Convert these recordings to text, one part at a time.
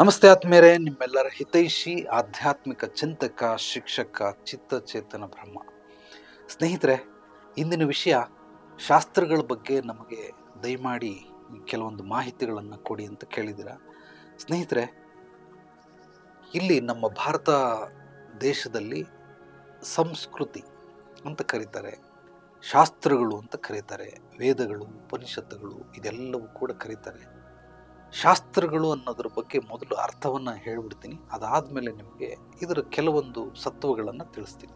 ನಮಸ್ತೆ ಆತ್ಮೇರೆ ನಿಮ್ಮೆಲ್ಲರ ಹಿತೈಷಿ, ಆಧ್ಯಾತ್ಮಿಕ ಚಿಂತಕ, ಶಿಕ್ಷಕ, ಚಿತ್ತಚೇತನ ಬ್ರಹ್ಮ. ಸ್ನೇಹಿತರೆ, ಇಂದಿನ ವಿಷಯ ಶಾಸ್ತ್ರಗಳ ಬಗ್ಗೆ ನಮಗೆ ದಯಮಾಡಿ ಕೆಲವೊಂದು ಮಾಹಿತಿಗಳನ್ನು ಕೊಡಿ ಅಂತ ಕೇಳಿದ್ದೀರ? ಸ್ನೇಹಿತರೆ, ಇಲ್ಲಿ ನಮ್ಮ ಭಾರತ ದೇಶದಲ್ಲಿ ಸಂಸ್ಕೃತಿ ಅಂತ ಕರೀತಾರೆ, ಶಾಸ್ತ್ರಗಳು ಅಂತ ಕರೀತಾರೆ, ವೇದಗಳು, ಉಪನಿಷತ್ತುಗಳು ಇದೆಲ್ಲವೂ ಕೂಡ ಕರೀತಾರೆ. ಶಾಸ್ತ್ರಗಳು ಅನ್ನೋದ್ರ ಬಗ್ಗೆ ಮೊದಲು ಅರ್ಥವನ್ನು ಹೇಳ್ಬಿಡ್ತೀನಿ. ಅದಾದಮೇಲೆ ನಿಮಗೆ ಇದರ ಕೆಲವೊಂದು ಸತ್ವಗಳನ್ನು ತಿಳಿಸ್ತೀನಿ.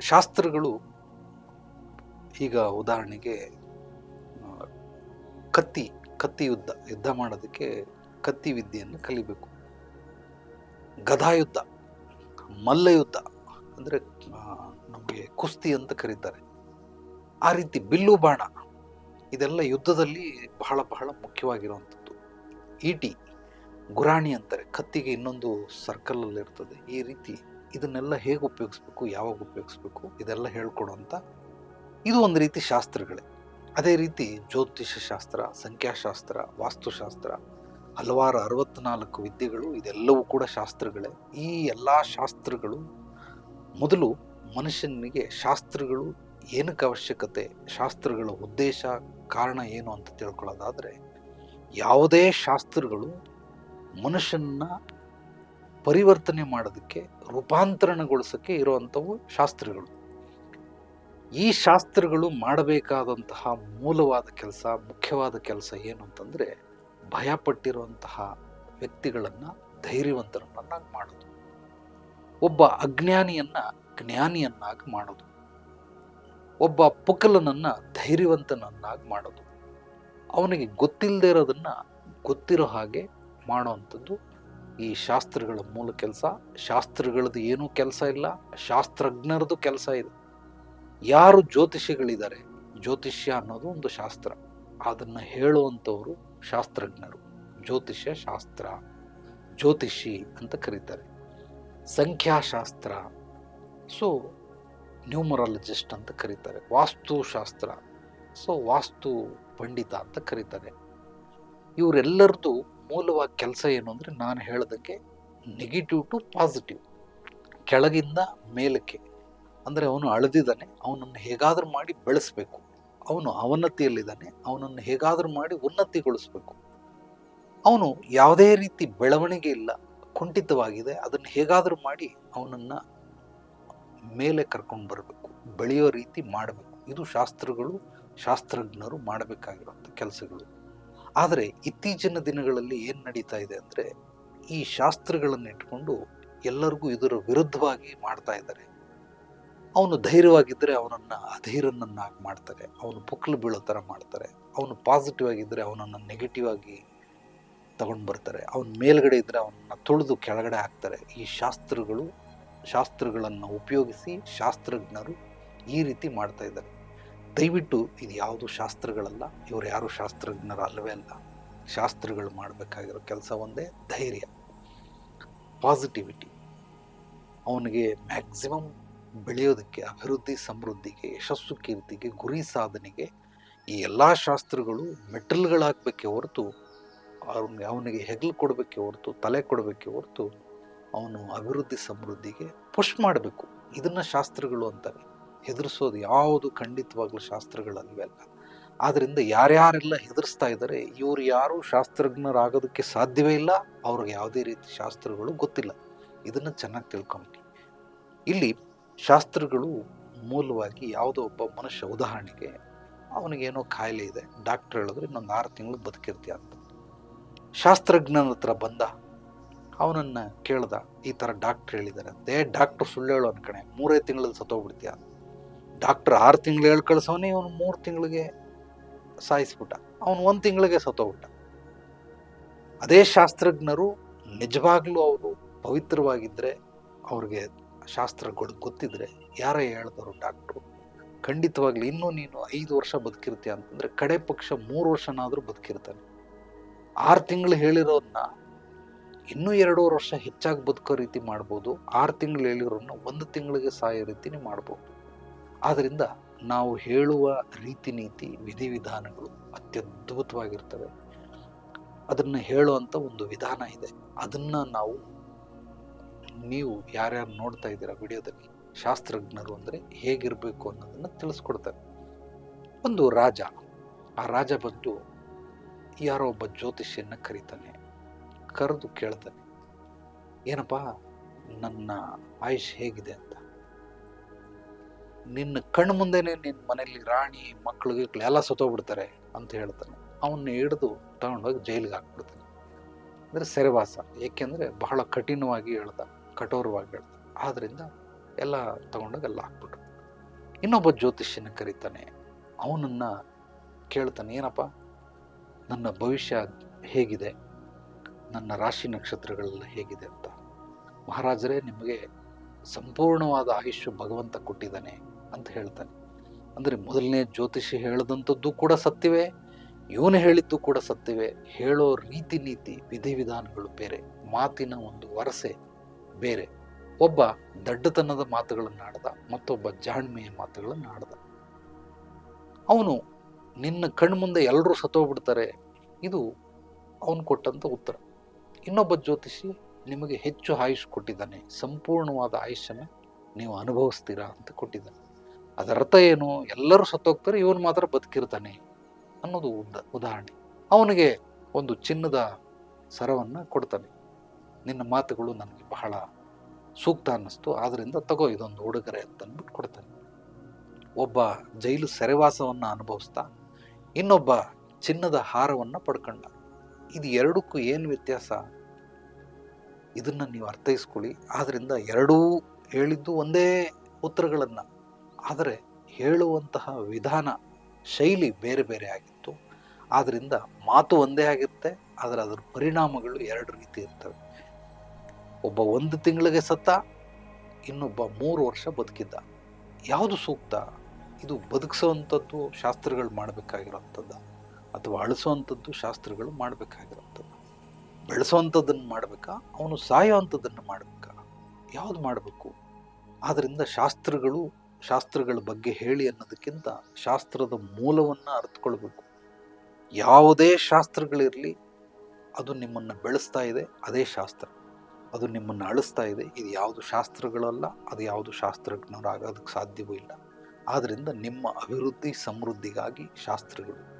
ಶಾಸ್ತ್ರಗಳು ಈಗ ಉದಾಹರಣೆಗೆ ಕತ್ತಿ ಕತ್ತಿ ಯುದ್ಧ ಯುದ್ಧ ಮಾಡೋದಕ್ಕೆ ಕತ್ತಿ ವಿದ್ಯೆಯನ್ನು ಕಲಿಬೇಕು. ಗದಾಯುದ್ಧ, ಮಲ್ಲಯುದ್ಧ ಅಂದರೆ ನಮಗೆ ಕುಸ್ತಿ ಅಂತ ಕರೀತಾರೆ. ಆ ರೀತಿ ಬಿಲ್ಲು ಬಾಣ ಇದೆಲ್ಲ ಯುದ್ಧದಲ್ಲಿ ಬಹಳ ಬಹಳ ಮುಖ್ಯವಾಗಿರುವಂಥದ್ದು. ಈಟಿ, ಗುರಾಣಿ ಅಂತಾರೆ, ಕತ್ತಿಗೆ ಇನ್ನೊಂದು ಸರ್ಕಲಲ್ಲಿ ಇರ್ತದೆ. ಈ ರೀತಿ ಇದನ್ನೆಲ್ಲ ಹೇಗೆ ಉಪಯೋಗಿಸ್ಬೇಕು, ಯಾವಾಗ ಉಪಯೋಗಿಸ್ಬೇಕು, ಇದೆಲ್ಲ ಹೇಳ್ಕೊಡೋಂಥ ಇದು ಒಂದು ರೀತಿ ಶಾಸ್ತ್ರಗಳೇ. ಅದೇ ರೀತಿ ಜ್ಯೋತಿಷ ಶಾಸ್ತ್ರ, ಸಂಖ್ಯಾಶಾಸ್ತ್ರ, ವಾಸ್ತುಶಾಸ್ತ್ರ, ಹಲವಾರು ಅರವತ್ನಾಲ್ಕು ವಿದ್ಯೆಗಳು, ಇದೆಲ್ಲವೂ ಕೂಡ ಶಾಸ್ತ್ರಗಳೇ. ಈ ಎಲ್ಲ ಶಾಸ್ತ್ರಗಳು ಮೊದಲು ಮನುಷ್ಯನಿಗೆ ಶಾಸ್ತ್ರಗಳು ಏನಕ್ಕೆ ಅವಶ್ಯಕತೆ, ಶಾಸ್ತ್ರಗಳ ಉದ್ದೇಶ ಕಾರಣ ಏನು ಅಂತ ತಿಳ್ಕೊಳ್ಳೋದಾದರೆ, ಯಾವುದೇ ಶಾಸ್ತ್ರಗಳು ಮನುಷ್ಯನ ಪರಿವರ್ತನೆ ಮಾಡೋದಕ್ಕೆ, ರೂಪಾಂತರಣಗೊಳಿಸೋಕ್ಕೆ ಇರುವಂಥವು ಶಾಸ್ತ್ರಗಳು. ಈ ಶಾಸ್ತ್ರಗಳು ಮಾಡಬೇಕಾದಂತಹ ಮೂಲವಾದ ಕೆಲಸ, ಮುಖ್ಯವಾದ ಕೆಲಸ ಏನು ಅಂತಂದರೆ, ಭಯಪಟ್ಟಿರುವಂತಹ ವ್ಯಕ್ತಿಗಳನ್ನು ಧೈರ್ಯವಂತರನ್ನಾಗಿ ಮಾಡೋದು. ಒಬ್ಬ ಅಜ್ಞಾನಿಯನ್ನು ಜ್ಞಾನಿಯನ್ನಾಗಿ ಮಾಡೋದು. ಒಬ್ಬ ಪುಕಲನನ್ನ ಧೈರ್ಯವಂತನನ್ನಾಗಿ ಮಾಡೋದು. ಅವನಿಗೆ ಗೊತ್ತಿಲ್ಲದೆ ಇರೋದನ್ನು ಗೊತ್ತಿರೋ ಹಾಗೆ ಮಾಡೋವಂಥದ್ದು ಈ ಶಾಸ್ತ್ರಗಳ ಮೂಲ ಕೆಲಸ. ಶಾಸ್ತ್ರಗಳದ್ದು ಏನೂ ಕೆಲಸ ಇಲ್ಲ. ಶಾಸ್ತ್ರಜ್ಞರದು ಕೆಲಸ ಇದೆ. ಯಾರು ಜ್ಯೋತಿಷಿಗಳಿದ್ದಾರೆ? ಜ್ಯೋತಿಷ್ಯ ಅನ್ನೋದು ಒಂದು ಶಾಸ್ತ್ರ. ಅದನ್ನು ಹೇಳುವಂಥವರು ಶಾಸ್ತ್ರಜ್ಞರು. ಜ್ಯೋತಿಷ್ಯ ಶಾಸ್ತ್ರ. ಜ್ಯೋತಿಷಿ ಅಂತ ಕರೀತಾರೆ. ಸಂಖ್ಯಾಶಾಸ್ತ್ರ. ಸೊ ನ್ಯೂಮರಾಲಜಿಸ್ಟ್ ಅಂತ ಕರೀತಾರೆ, ವಾಸ್ತುಶಾಸ್ತ್ರ. ಸೊ ವಾಸ್ತು ಪಂಡಿತ ಅಂತ ಕರೀತಾರೆ. ಇವರೆಲ್ಲರದ್ದು ಮೂಲವಾಗಿ ಕೆಲಸ ಏನು ಅಂದರೆ ನಾನು ಹೇಳೋದಕ್ಕೆ ನೆಗೆಟಿವ್ ಟು ಪಾಸಿಟಿವ್ ಕೆಳಗಿಂದ ಮೇಲಕ್ಕೆ. ಅಂದರೆ ಅವನು ಅಳೆದಿದ್ದಾನೆ, ಅವನನ್ನು ಹೇಗಾದರೂ ಮಾಡಿ ಬೆಳೆಸಬೇಕು. ಅವನು ಅವನತಿಯಲ್ಲಿದ್ದಾನೆ, ಅವನನ್ನು ಹೇಗಾದರೂ ಮಾಡಿ ಉನ್ನತಿಗೊಳಿಸ್ಬೇಕು. ಅವನು ಯಾವುದೇ ರೀತಿ ಬೆಳವಣಿಗೆ ಇಲ್ಲ, ಕುಂಠಿತವಾಗಿದೆ, ಅದನ್ನು ಹೇಗಾದರೂ ಮಾಡಿ ಅವನನ್ನು ಮೇಲೆ ಕರ್ಕೊಂಡು ಬರಬೇಕು, ಬೆಳೆಯೋ ರೀತಿ ಮಾಡಬೇಕು. ಇದು ಶಾಸ್ತ್ರಗಳು, ಶಾಸ್ತ್ರಜ್ಞರು ಮಾಡಬೇಕಾಗಿರುವಂಥ ಕೆಲಸಗಳು. ಆದರೆ ಇತ್ತೀಚಿನ ದಿನಗಳಲ್ಲಿ ಏನು ನಡೀತಾ ಇದೆ ಅಂದರೆ, ಈ ಶಾಸ್ತ್ರಗಳನ್ನು ಇಟ್ಕೊಂಡು ಎಲ್ಲರಿಗೂ ಇದರ ವಿರುದ್ಧವಾಗಿ ಮಾಡ್ತಾ ಇದ್ದಾರೆ. ಅವನು ಧೈರ್ಯವಾಗಿದ್ದರೆ ಅವನನ್ನು ಅಧೈರ್ಯನನ್ನಾಗಿ ಮಾಡ್ತಾರೆ. ಅವನು ಪುಕ್ಲು ಬೀಳೋ ಥರ ಮಾಡ್ತಾರೆ. ಅವನು ಪಾಸಿಟಿವ್ ಆಗಿದ್ದರೆ ಅವನನ್ನು ನೆಗೆಟಿವ್ ಆಗಿ ತಗೊಂಡು ಬರ್ತಾರೆ ಅವನ ಮೇಲ್ಗಡೆ ಇದ್ದರೆ ಅವನನ್ನು ತುಳಿದು ಕೆಳಗಡೆ ಹಾಕ್ತಾರೆ. ಈ ಶಾಸ್ತ್ರಗಳು ಶಾಸ್ತ್ರಗಳನ್ನು ಉಪಯೋಗಿಸಿ ಶಾಸ್ತ್ರಜ್ಞರು ಈ ರೀತಿ ಮಾಡ್ತಾ ಇದ್ದಾರೆ. ದಯವಿಟ್ಟು ಇದು ಯಾವುದು ಶಾಸ್ತ್ರಗಳಲ್ಲ, ಇವರು ಯಾರು ಶಾಸ್ತ್ರಜ್ಞರು ಅಲ್ಲವೇ ಅಲ್ಲ. ಶಾಸ್ತ್ರಗಳು ಮಾಡಬೇಕಾಗಿರೋ ಕೆಲಸ ಒಂದೇ ಧೈರ್ಯ ಪಾಸಿಟಿವಿಟಿ ಅವನಿಗೆ ಮ್ಯಾಕ್ಸಿಮಮ್ ಬೆಳೆಯೋದಕ್ಕೆ, ಅಭಿವೃದ್ಧಿ ಸಮೃದ್ಧಿಗೆ, ಯಶಸ್ಸು ಕೀರ್ತಿಗೆ, ಗುರಿ ಸಾಧನೆಗೆ ಈ ಎಲ್ಲ ಶಾಸ್ತ್ರಗಳು ಮೆಟಲ್ಗಳಾಗಬೇಕೆ ಹೊರತು, ಅವನಿಗೆ ಅವನಿಗೆ ಹೆಗಲು ಕೊಡಬೇಕೆ ಹೊರತು, ತಲೆ ಕೊಡಬೇಕೆ ಹೊರತು ಅವನು ಅಭಿವೃದ್ಧಿ ಸಮೃದ್ಧಿಗೆ ಪುಷ್ ಮಾಡಬೇಕು. ಇದನ್ನು ಶಾಸ್ತ್ರಗಳು ಅಂತಾರೆ. ಹೆದರಿಸೋದು ಯಾವುದು ಖಂಡಿತವಾಗ್ಲೂ ಶಾಸ್ತ್ರಗಳು ಅಲ್ಲ. ಆದ್ದರಿಂದ ಯಾರ್ಯಾರೆಲ್ಲ ಹೆದರಿಸ್ತಾ ಇದ್ದಾರೆ, ಇವರು ಯಾರು ಶಾಸ್ತ್ರಜ್ಞರಾಗೋದಕ್ಕೆ ಸಾಧ್ಯವೇ ಇಲ್ಲ. ಅವ್ರಿಗೆ ಯಾವುದೇ ರೀತಿ ಶಾಸ್ತ್ರಗಳು ಗೊತ್ತಿಲ್ಲ. ಇದನ್ನು ಚೆನ್ನಾಗಿ ತಿಳ್ಕೊಂಬಿಡಿ ಇಲ್ಲಿ ಶಾಸ್ತ್ರಗಳು ಮೂಲವಾಗಿ ಯಾವುದೋ ಒಬ್ಬ ಮನುಷ್ಯ ಉದಾಹರಣೆಗೆ ಅವನಿಗೇನೋ ಕಾಯಿಲೆ ಇದೆ. ಡಾಕ್ಟರ್ ಹೇಳಿದ್ರೆ ಇನ್ನೊಂದು ಆರು ತಿಂಗಳು ಬದುಕಿರ್ತೀಯ ಅಂತ. ಶಾಸ್ತ್ರಜ್ಞನ ಹತ್ರ ಬಂದ ಅವನನ್ನು ಕೇಳ್ದ, ಈ ಥರ ಡಾಕ್ಟ್ರ್ ಹೇಳಿದ್ದಾರೆ ಅದೇ ಡಾಕ್ಟ್ರು ಸುಳ್ಳು ಹೇಳೋ ಅನ್ಕಣೆ ಮೂರೇ ತಿಂಗಳಲ್ಲಿ ಸತ್ತೋಗ್ಬಿಡ್ತೀಯ. ಡಾಕ್ಟ್ರ್ ಆರು ತಿಂಗಳು ಹೇಳಿ ಕಳ್ಸವನೇ, ಇವನು ಮೂರು ತಿಂಗಳಿಗೆ ಸಾಯಿಸ್ಬಿಟ್ಟ. ಅವನು ಒಂದು ತಿಂಗಳಿಗೆ ಸತ್ತೋಗ್ಬಿಟ್ಟ. ಅದೇ ಶಾಸ್ತ್ರಜ್ಞರು ನಿಜವಾಗ್ಲೂ ಅವರು ಪವಿತ್ರವಾಗಿದ್ದರೆ ಅವ್ರಿಗೆ ಶಾಸ್ತ್ರಗಳು ಗೊತ್ತಿದ್ರೆ ಯಾರೇ ಹೇಳ್ದವರು ಡಾಕ್ಟ್ರು ಖಂಡಿತವಾಗ್ಲೂ ಇನ್ನೂ ನೀನು ಐದು ವರ್ಷ ಬದುಕಿರ್ತೀಯ ಅಂತಂದ್ರೆ ಕಡೆ ಪಕ್ಷ ಮೂರು ವರ್ಷನಾದರೂ ಬದುಕಿರ್ತಾನೆ. ಆರು ತಿಂಗಳು ಹೇಳಿರೋದನ್ನ ಇನ್ನೂ ಎರಡೂವರೆ ವರ್ಷ ಹೆಚ್ಚಾಗಿ ಬದುಕೋ ರೀತಿ ಮಾಡ್ಬೋದು. ಆರು ತಿಂಗಳು ಹೇಳಿರೋನ್ನ ಒಂದು ತಿಂಗಳಿಗೆ ಸಾಯೋ ರೀತಿನೇ ಮಾಡ್ಬೋದು. ಆದ್ದರಿಂದ ನಾವು ಹೇಳುವ ರೀತಿ ನೀತಿ ವಿಧಿವಿಧಾನಗಳು ಅತ್ಯದ್ಭುತವಾಗಿರ್ತವೆ. ಅದನ್ನು ಹೇಳುವಂಥ ಒಂದು ವಿಧಾನ ಇದೆ. ಅದನ್ನು ನಾವು, ನೀವು ಯಾರ್ಯಾರು ನೋಡ್ತಾ ಇದ್ದೀರಾ ವಿಡಿಯೋದಲ್ಲಿ, ಶಾಸ್ತ್ರಜ್ಞರು ಅಂದರೆ ಹೇಗಿರಬೇಕು ಅನ್ನೋದನ್ನು ತಿಳಿಸ್ಕೊಡ್ತಾರೆ. ಒಂದು ರಾಜ. ಆ ರಾಜ ಬಂದು ಯಾರೋ ಒಬ್ಬ ಜ್ಯೋತಿಷಿಯನ್ನು ಕರೀತಾನೆ. ಕರೆದು ಕೇಳ್ತಾನೆ ಏನಪ್ಪ, ನನ್ನ ಆಯುಷ್ ಹೇಗಿದೆ ಅಂತ. ನಿನ್ನ ಕಣ್ಣು ಮುಂದೆನೆ ನಿನ್ನ ಮನೆಯಲ್ಲಿ ರಾಣಿ ಮಕ್ಕಳು ಎಲ್ಲ ಸತ್ತೋಗ್ಬಿಡ್ತಾರೆ ಅಂತ ಹೇಳ್ತಾನೆ. ಅವನ್ನ ಹಿಡಿದು ತಗೊಂಡೋಗಿ ಜೈಲಿಗೆ ಹಾಕ್ಬಿಡ್ತಾನೆ. ಅಂದರೆ ಸೆರೆವಾಸ. ಏಕೆಂದರೆ ಬಹಳ ಕಠಿಣವಾಗಿ ಹೇಳ್ದ ಕಠೋರವಾಗಿ ಹೇಳ್ದ ಆದ್ರಿಂದ ಎಲ್ಲ ತಗೊಂಡೋಗಿ ಎಲ್ಲ ಹಾಕ್ಬಿಟ್ರು. ಇನ್ನೊಬ್ಬ ಜ್ಯೋತಿಷ್ಯನ ಕರೀತಾನೆ. ಅವನನ್ನ ಕೇಳ್ತಾನೆ, ಏನಪ್ಪ, ನನ್ನ ಭವಿಷ್ಯ ಹೇಗಿದೆ? ನನ್ನ ರಾಶಿ ನಕ್ಷತ್ರಗಳೆಲ್ಲ ಹೇಗಿದೆ ಅಂತ. ಮಹಾರಾಜರೇ, ನಿಮಗೆ ಸಂಪೂರ್ಣವಾದ ಆಯುಷ್ಯ ಭಗವಂತ ಕೊಟ್ಟಿದ್ದಾನೆ ಅಂತ ಹೇಳ್ತಾನೆ. ಅಂದರೆ ಮೊದಲನೇ ಜ್ಯೋತಿಷಿ ಹೇಳಿದಂಥದ್ದು ಕೂಡ ಸತ್ಯವೇ, ಇವನು ಹೇಳಿದ್ದು ಕೂಡ ಸತ್ಯವೇ. ಹೇಳೋ ರೀತಿ ನೀತಿ ವಿಧಿವಿಧಾನಗಳು ಬೇರೆ, ಮಾತಿನ ಒಂದು ವರಸೆ ಬೇರೆ. ಒಬ್ಬ ದಡ್ಡತನದ ಮಾತುಗಳನ್ನು ಆಡ್ದ, ಮತ್ತೊಬ್ಬ ಜಾಣ್ಮೆಯ ಮಾತುಗಳನ್ನು ಆಡ್ದ. ಅವನು ನಿನ್ನ ಕಣ್ಮುಂದೆ ಎಲ್ಲರೂ ಸತ್ತೋಗ್ಬಿಡ್ತಾರೆ, ಇದು ಅವನು ಕೊಟ್ಟಂಥ ಉತ್ತರ. ಇನ್ನೊಬ್ಬ ಜ್ಯೋತಿಷಿ ನಿಮಗೆ ಹೆಚ್ಚು ಆಯುಷ್ ಕೊಟ್ಟಿದ್ದಾನೆ. ಸಂಪೂರ್ಣವಾದ ಆಯುಷ್ಯನ ನೀವು ಅನುಭವಿಸ್ತೀರಾ ಅಂತ ಕೊಟ್ಟಿದ್ದಾನೆ. ಅದರ ಅರ್ಥ ಏನು? ಎಲ್ಲರೂ ಸತ್ತೋಗ್ತಾರೆ, ಇವನು ಮಾತ್ರ ಬದುಕಿರ್ತಾನೆ ಅನ್ನೋದು ಉದ, ಉದಾಹರಣೆ. ಅವನಿಗೆ ಒಂದು ಚಿನ್ನದ ಸರವನ್ನು ಕೊಡ್ತಾನೆ. ನಿನ್ನ ಮಾತುಗಳು ನನಗೆ ಬಹಳ ಸೂಕ್ತ ಅನ್ನಿಸ್ತು. ಆದ್ದರಿಂದ ತಗೋ, ಇದೊಂದು ಉಡುಗೊರೆ ಅಂತ ಅಂದ್ಬಿಟ್ಟು ಕೊಡ್ತಾನೆ. ಒಬ್ಬ ಜೈಲು ಸೆರೆವಾಸವನ್ನು ಅನುಭವಿಸ್ತಾ, ಇನ್ನೊಬ್ಬ ಚಿನ್ನದ ಹಾರವನ್ನು ಪಡ್ಕೊಂಡ. ಇದು ಎರಡಕ್ಕೂ ಏನು ವ್ಯತ್ಯಾಸ? ಇದನ್ನು ನೀವು ಅರ್ಥೈಸ್ಕೊಳ್ಳಿ. ಆದ್ದರಿಂದ ಎರಡೂ ಹೇಳಿದ್ದು ಒಂದೇ ಉತ್ತರಗಳನ್ನು. ಆದರೆ ಹೇಳುವಂತಹ ವಿಧಾನ, ಶೈಲಿ ಬೇರೆ ಬೇರೆ ಆಗಿತ್ತು. ಆದ್ದರಿಂದ ಮಾತು ಒಂದೇ ಆಗಿರುತ್ತೆ, ಆದರೆ ಅದರ ಪರಿಣಾಮಗಳು ಎರಡು ರೀತಿ ಇರ್ತವೆ. ಒಬ್ಬ ಒಂದು ತಿಂಗಳಿಗೆ ಸತ್ತ, ಇನ್ನೊಬ್ಬ ಮೂರು ವರ್ಷ ಬದುಕಿದ್ದ. ಯಾವುದು ಸೂಕ್ತ? ಇದು ಬದುಕಿಸುವಂಥದ್ದು ಶಾಸ್ತ್ರಗಳು ಮಾಡಬೇಕಾಗಿರೋಂಥದ್ದು ಅಥವಾ ಅಳಿಸುವಂಥದ್ದು ಶಾಸ್ತ್ರಗಳು ಮಾಡಬೇಕಾಗಿರೋಂಥದ್ದು ಬೆಳೆಸುವಂಥದ್ದನ್ನು ಮಾಡಬೇಕಾ? ಅವನು ಸಾಯುವಂಥದ್ದನ್ನು ಮಾಡಬೇಕಾ? ಯಾವುದು ಮಾಡಬೇಕು? ಆದ್ದರಿಂದ ಶಾಸ್ತ್ರಗಳು, ಶಾಸ್ತ್ರಗಳ ಬಗ್ಗೆ ಹೇಳಿ ಅನ್ನೋದಕ್ಕಿಂತ ಶಾಸ್ತ್ರದ ಮೂಲವನ್ನು ಅರ್ಥಕೊಳ್ಬೇಕು ಯಾವುದೇ ಶಾಸ್ತ್ರಗಳಿರಲಿ ಅದು ನಿಮ್ಮನ್ನು ಬೆಳೆಸ್ತಾ ಇದೆ, ಅದೇ ಶಾಸ್ತ್ರ. ಅದು ನಿಮ್ಮನ್ನು ಅಳಿಸ್ತಾ ಇದೆ, ಇದು ಯಾವುದು ಶಾಸ್ತ್ರಗಳಲ್ಲ, ಅದು ಯಾವುದು ಶಾಸ್ತ್ರಜ್ಞರಾಗೋದಕ್ಕೆ ಸಾಧ್ಯವೂ ಇಲ್ಲ. ಆದ್ದರಿಂದ ನಿಮ್ಮ ಅಭಿವೃದ್ಧಿ, ಸಮೃದ್ಧಿಗಾಗಿ ಶಾಸ್ತ್ರಗಳು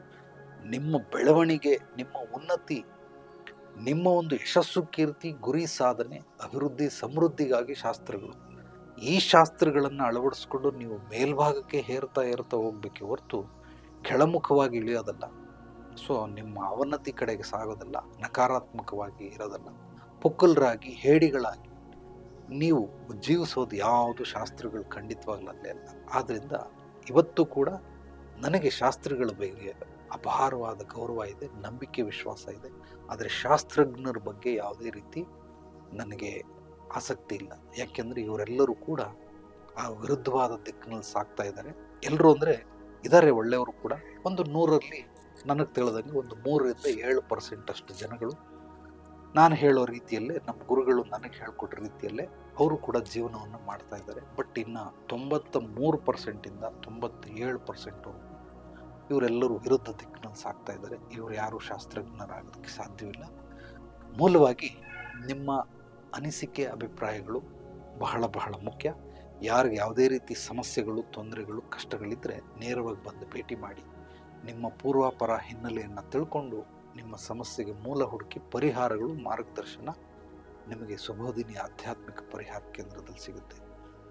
ನಿಮ್ಮ ಬೆಳವಣಿಗೆ, ನಿಮ್ಮ ಉನ್ನತಿ, ನಿಮ್ಮ ಒಂದು ಯಶಸ್ಸು, ಕೀರ್ತಿ, ಗುರಿ, ಸಾಧನೆ, ಅಭಿವೃದ್ಧಿ, ಸಮೃದ್ಧಿಗಾಗಿ ಶಾಸ್ತ್ರಗಳು. ಈ ಶಾಸ್ತ್ರಗಳನ್ನು ಅಳವಡಿಸ್ಕೊಂಡು ನೀವು ಮೇಲ್ಭಾಗಕ್ಕೆ ಹೇರ್ತಾ ಏರ್ತಾ ಹೋಗಬೇಕು ಹೊರತು ಕೆಳಮುಖವಾಗಿ ಇಳಿಯೋದಲ್ಲ. ಸೊ ನಿಮ್ಮ ಅವನತಿ ಕಡೆಗೆ ಸಾಗೋದಲ್ಲ, ನಕಾರಾತ್ಮಕವಾಗಿ ಇರೋದಲ್ಲ. ಪುಕ್ಕಲ್ರಾಗಿ, ಹೇಡಿಗಳಾಗಿ ನೀವು ಜೀವಿಸೋದು ಯಾವುದು ಶಾಸ್ತ್ರಗಳು ಖಂಡಿತವಾಗ್ಲಲ್ಲೇ ಅಲ್ಲ ಆದ್ದರಿಂದ ಇವತ್ತು ಕೂಡ ನನಗೆ ಶಾಸ್ತ್ರಗಳ ಬಗ್ಗೆ ಅಪಾರವಾದ ಗೌರವ ಇದೆ, ನಂಬಿಕೆ ವಿಶ್ವಾಸ ಇದೆ. ಆದರೆ ಶಾಸ್ತ್ರಜ್ಞರ ಬಗ್ಗೆ ಯಾವುದೇ ರೀತಿ ನನಗೆ ಆಸಕ್ತಿ ಇಲ್ಲ. ಯಾಕೆಂದರೆ ಇವರೆಲ್ಲರೂ ಕೂಡ ಆ ವಿರುದ್ಧವಾದ ದಿಕ್ಕಿನಲ್ಲಿ ಸಾಕ್ತಾ ಇದ್ದಾರೆ. ಎಲ್ಲರೂ ಅಂದರೆ ಇದ್ದಾರೆ ಒಳ್ಳೆಯವರು ಕೂಡ. ಒಂದು ನೂರಲ್ಲಿ ನನಗೆ ತಿಳಿದಂಗೆ ಒಂದು ಮೂರರಿಂದ ಏಳು ಪರ್ಸೆಂಟ್ ಅಷ್ಟು ಜನಗಳು ನಾನು ಹೇಳೋ ರೀತಿಯಲ್ಲೇ, ನಮ್ಮ ಗುರುಗಳು ನನಗೆ ಹೇಳ್ಕೊಟ್ಟ ರೀತಿಯಲ್ಲೇ ಅವರು ಕೂಡ ಜೀವನವನ್ನು ಮಾಡ್ತಾ ಇದ್ದಾರೆ. ಬಟ್ ಇನ್ನು ತೊಂಬತ್ತ ಮೂರು ಪರ್ಸೆಂಟಿಂದ ತೊಂಬತ್ತೇಳು ಪರ್ಸೆಂಟು ಇವರೆಲ್ಲರೂ ವಿರುದ್ಧ ದಿಕ್ಕಿನಲ್ಲಿ ಸಾಕ್ತಾ ಇದ್ದಾರೆ. ಇವರು ಯಾರು ಶಾಸ್ತ್ರಜ್ಞರಾಗೋದಕ್ಕೆ ಸಾಧ್ಯವಿಲ್ಲ. ಮೂಲವಾಗಿ ನಿಮ್ಮ ಅನಿಸಿಕೆ, ಅಭಿಪ್ರಾಯಗಳು ಬಹಳ ಬಹಳ ಮುಖ್ಯ. ಯಾರಿಗೆ ಯಾವುದೇ ರೀತಿ ಸಮಸ್ಯೆಗಳು, ತೊಂದರೆಗಳು ಕಷ್ಟಗಳಿದ್ದರೆ ನೇರವಾಗಿ ಬಂದು ಭೇಟಿ ಮಾಡಿ. ನಿಮ್ಮ ಪೂರ್ವಾಪರ ಹಿನ್ನೆಲೆಯನ್ನು ತಿಳ್ಕೊಂಡು ನಿಮ್ಮ ಸಮಸ್ಯೆಗೆ ಮೂಲ ಹುಡುಕಿ ಪರಿಹಾರಗಳು, ಮಾರ್ಗದರ್ಶನ ನಿಮಗೆ ಸುಬೋಧಿನಿ ಆಧ್ಯಾತ್ಮಿಕ ಪರಿಹಾರ ಕೇಂದ್ರದಲ್ಲಿ ಸಿಗುತ್ತೆ.